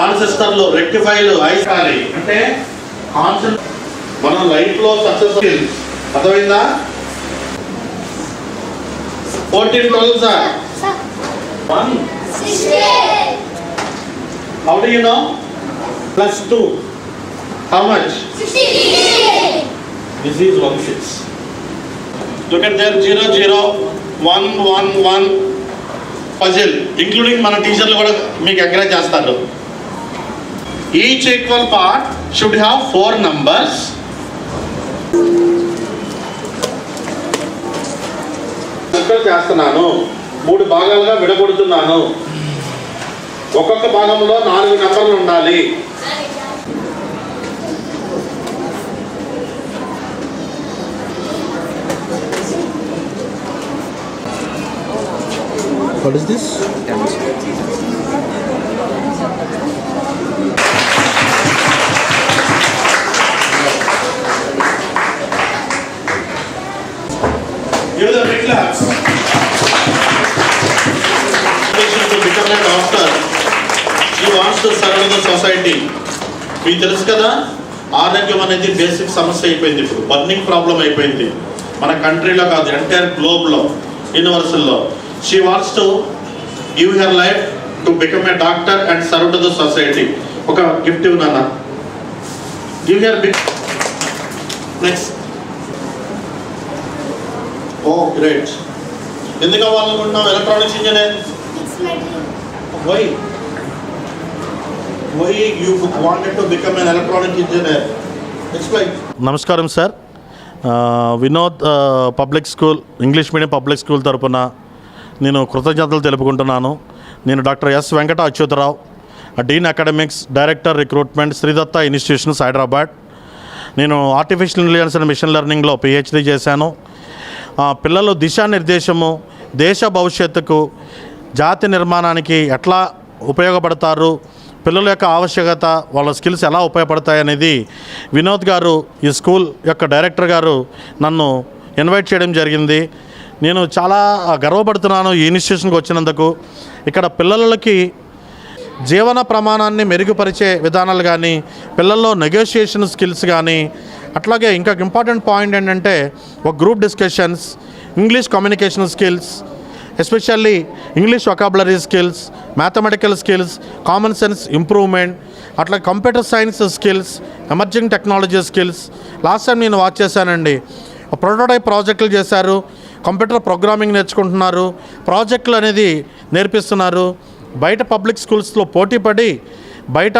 ట్రాన్సిస్టర్లు రెక్టిఫైలు ఐసాలి అంటే కాన్సెప్ట్ మనం లైఫ్లో సక్సెస్ అర్థమైందా? Fourteen twelve sir? One. How do you know plus two how much this is one six look at there zero zero one one one puzzle including మన టీచర్లు కూడా మీకు ఎంకరేజ్ చేస్తారు each equal part should have four numbers ముక్కలు చేస్తున్నాను. మూడు భాగాలుగా విడగొడుతున్నాను. ఒక్కొక్క భాగంలో నాలుగు నంబర్లు ఉండాలి. What is this? Give the big. To become a doctor, she wants to serve the society. మీకు తెలుసు కదా ఆరోగ్యం అనేది బేసిక్ సమస్య అయిపోయింది ఇప్పుడు. బర్నింగ్ ప్రాబ్లం అయిపోయింది. మన కంట్రీలో కాదు ఎంటైర్ గ్లోబ్లో యూనివర్సల్లో she wants to give her life to become a doctor and serve to the society ఒక గిఫ్ట్ ఇవ్వనా give her big next oh great ఎందుకు అవ్వాలనుకుంటున్నావు? Electronics engineer why why you wanted to become an electronic engineer explain నమస్కారం sir Vinod public school English medium public school తరపున నేను కృతజ్ఞతలు తెలుపుకుంటున్నాను. నేను doctor S Venkata Achyutarao dean academics director recruitment Sridatta institutions Hyderabad. నేను artificial intelligence and machine లెర్నింగ్లో PhD చేశాను. పిల్లలు దిశానిర్దేశము దేశ భవిష్యత్తుకు జాతి నిర్మాణానికి ఎట్లా ఉపయోగపడతారు పిల్లల యొక్క ఆవశ్యకత వాళ్ళ స్కిల్స్ ఎలా ఉపయోగపడతాయి అనేది వినోద్ గారు ఈ స్కూల్ యొక్క డైరెక్టర్ గారు నన్ను ఇన్వైట్ చేయడం జరిగింది. నేను చాలా గర్వపడుతున్నాను ఈ ఇన్స్టిట్యూషన్కి వచ్చినందుకు. ఇక్కడ పిల్లలకి జీవన ప్రమాణాన్ని మెరుగుపరిచే విధానాలు కానీ పిల్లల్లో నెగోషియేషన్ స్కిల్స్ కానీ అట్లాగే ఇంకా ఇంపార్టెంట్ పాయింట్ ఏంటంటే ఒక group discussions English communication skills especially English vocabulary skills mathematical skills common sense improvement అట్లా computer science skills emerging technology skills last time నేను వాచ్ చేశానండి. ప్రోటోటైప్ ప్రాజెక్టులు చేశారు. కంప్యూటర్ ప్రోగ్రామింగ్ నేర్చుకుంటున్నారు. ప్రాజెక్టులు అనేది నేర్పిస్తున్నారు. బయట పబ్లిక్ స్కూల్స్లో పోటీపడి బయట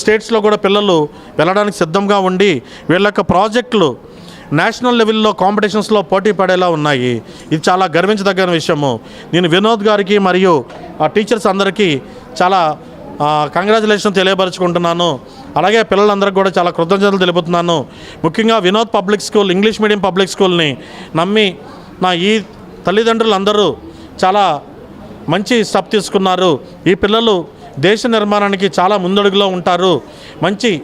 స్టేట్స్లో కూడా పిల్లలు వెళ్ళడానికి సిద్ధంగా ఉండి వీళ్ళ యొక్క ప్రాజెక్టులు నేషనల్ లెవెల్లో కాంపిటీషన్స్లో పోటీ పడేలా ఉన్నాయి. ఇది చాలా గర్వించదగిన విషయము. నేను వినోద్ గారికి మరియు ఆ టీచర్స్ అందరికీ చాలా కంగ్రాచులేషన్ తెలియపరుచుకుంటున్నాను. అలాగే పిల్లలందరికీ కూడా చాలా కృతజ్ఞతలు తెలుపుతున్నాను. ముఖ్యంగా Vinod public school English medium public స్కూల్ని నమ్మి నా ఈ తల్లిదండ్రులందరూ చాలా మంచి స్టెప్ తీసుకున్నారు. ఈ పిల్లలు దేశ నిర్మాణానికి చాలా ముందడుగులో ఉంటారు. మంచి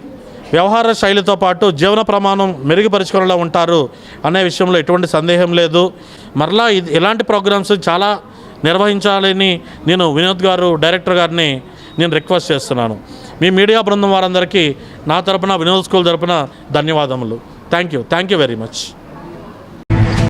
వ్యవహార శైలితో పాటు జీవన ప్రమాణం మెరుగుపరుచుకునేలా ఉంటారు అనే విషయంలో ఎటువంటి సందేహం లేదు. మరలా ఇది ఇలాంటి ప్రోగ్రామ్స్ చాలా నిర్వహించాలని నేను వినోద్ గారు డైరెక్టర్ గారిని నేను రిక్వెస్ట్ చేస్తున్నాను. మీ మీడియా బృందం వారందరికీ నా తరపున వినోద్ స్కూల్ తరపున ధన్యవాదములు. Thank you thank you very much.